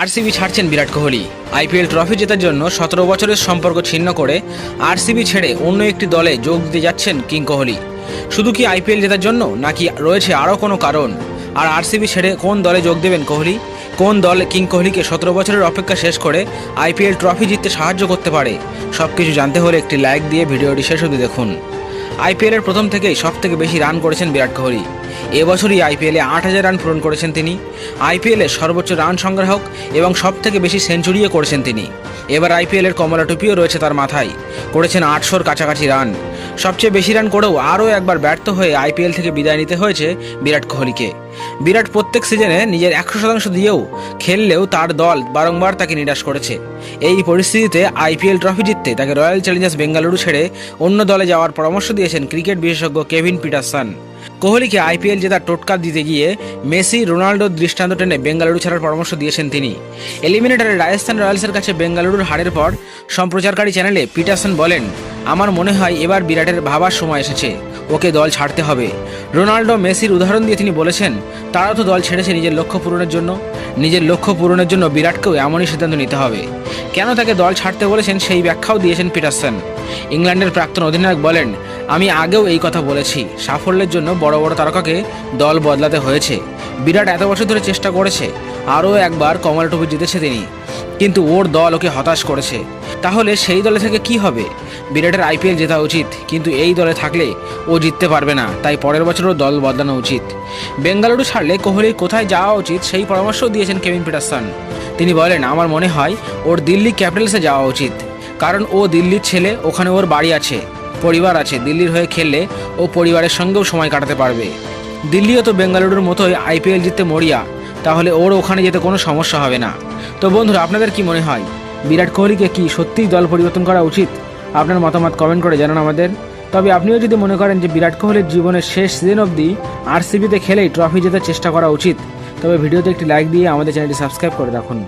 RCB ছাড়ছেন Virat Kohli. IPL trophy জেতার জন্য সতেরো বছরের সম্পর্ক ছিন্ন করে আরসিবি ছেড়ে অন্য একটি দলে যোগ দিতে যাচ্ছেন কিং কোহলি। শুধু কি আইপিএল জেতার জন্য, নাকি রয়েছে আরও কোনো কারণ? আর আরসিবি ছেড়ে কোন দলে যোগ দেবেন কোহলি? কোন দল কিং কোহলিকে সতেরো বছরের অপেক্ষা শেষ করে আইপিএল ট্রফি জিততে সাহায্য করতে পারে? সব কিছু জানতে হলে একটি লাইক দিয়ে ভিডিওটি শেষ অবধি দেখুন। আইপিএলের প্রথম থেকেই সব থেকে বেশি রান করেছেন বিরাট কোহলি। এবছরই আইপিএলে আট হাজার রান পূরণ করেছেন তিনি। আইপিএলে সর্বোচ্চ রান সংগ্রাহক এবং সব থেকে বেশি সেঞ্চুরিও করেছেন তিনি। এবার আইপিএলের কমলা টুপিও রয়েছে তার মাথায়। করেছেন আটশোর কাছাকাছি রান। সবচেয়ে বেশি রান করেও আরও একবার ব্যর্থ হয়ে আইপিএল থেকে বিদায় নিতে হয়েছে বিরাট কোহলিকে। বিরাট প্রত্যেক সিজনে নিজের একশো শতাংশ দিয়েও খেললেও তার দল বারংবার তাকে নিরাশ করেছে। এই পরিস্থিতিতে আইপিএল ট্রফি জিততে তাকে রয়্যাল চ্যালেঞ্জার্স বেঙ্গালুরু ছেড়ে অন্য দলে যাওয়ার পরামর্শ দিয়েছেন ক্রিকেট বিশেষজ্ঞ কেভিন পিটারসন। কোহলিকে আইপিএল জেতার টোটকা দিতে গিয়ে মেসি রোনাল্ডোর দৃষ্টান্ত টেনে বেঙ্গালুরু ছাড়ার পরামর্শ দিয়েছেন তিনি। এলিমিনেটারে রাজস্থান রয়্যালসের কাছে বেঙ্গালুরুর হারের পর সম্প্রচারকারী চ্যানেলে পিটারসন বলেন, আমার মনে হয় এবার বিরাটের ভাবার সময় এসেছে, ওকে দল ছাড়তে হবে। রোনাল্ডো মেসির উদাহরণ দিয়ে তিনি বলেছেন, তারাও তো দল ছেড়েছে নিজের লক্ষ্য পূরণের জন্য, নিজের লক্ষ্য পূরণের জন্য বিরাটকেও এমনই সিদ্ধান্ত নিতে হবে। কেন তাকে দল ছাড়তে বলেছেন সেই ব্যাখ্যাও দিয়েছেন পিটারসন। ইংল্যান্ডের প্রাক্তন অধিনায়ক বলেন আমি আগেও এই কথা বলেছি। সাফল্যের জন্য বড় বড় তারকাকে দল বদলাতে হয়েছে। বিরাট এত বছর ধরে চেষ্টা করেছে। আরও একবার কমল টুপি জিতেছে তিনি। কিন্তু ওর দল ওকে হতাশ করেছে। তাহলে সেই দলে থেকে কি হবে? বিরাটের আইপিএল জেতা উচিত, কিন্তু এই দলে থাকলে ও জিততে পারবে না। তাই পরের বছরও দল বদলানো উচিত। বেঙ্গালুরু ছাড়লে কোহলির কোথায় যাওয়া উচিত সেই পরামর্শও দিয়েছেন কেভিন পিটারসন। তিনি বলেন, আমার মনে হয় ওর দিল্লি ক্যাপিটালসে যাওয়া উচিত। কারণ ও দিল্লির ছেলে, ওখানে ওর বাড়ি আছে। পরিবার আছে, দিল্লির হয়ে খেললে ও পরিবারের সঙ্গেও সময় কাটাতে পারবে। দিল্লিও তো বেঙ্গালুরুর মতোই আইপিএল জিততে মরিয়া, তাহলে ওর ওখানে যেতে কোনো সমস্যা হবে না। তো বন্ধুরা, আপনাদের কি মনে হয়? বিরাট কোহলিকে কি সত্যিই দল পরিবর্তন করা উচিত? আপনার মতামত কমেন্ট করে জানান আমাদের। তবে আপনিও যদি মনে করেন যে বিরাট কোহলির জীবনের শেষ সিজন অবধি আরসিবিতে খেলেই ট্রফি জেতার চেষ্টা করা উচিত, তবে ভিডিওতে একটি লাইক দিয়ে আমাদের চ্যানেলটি সাবস্ক্রাইব করে রাখুন।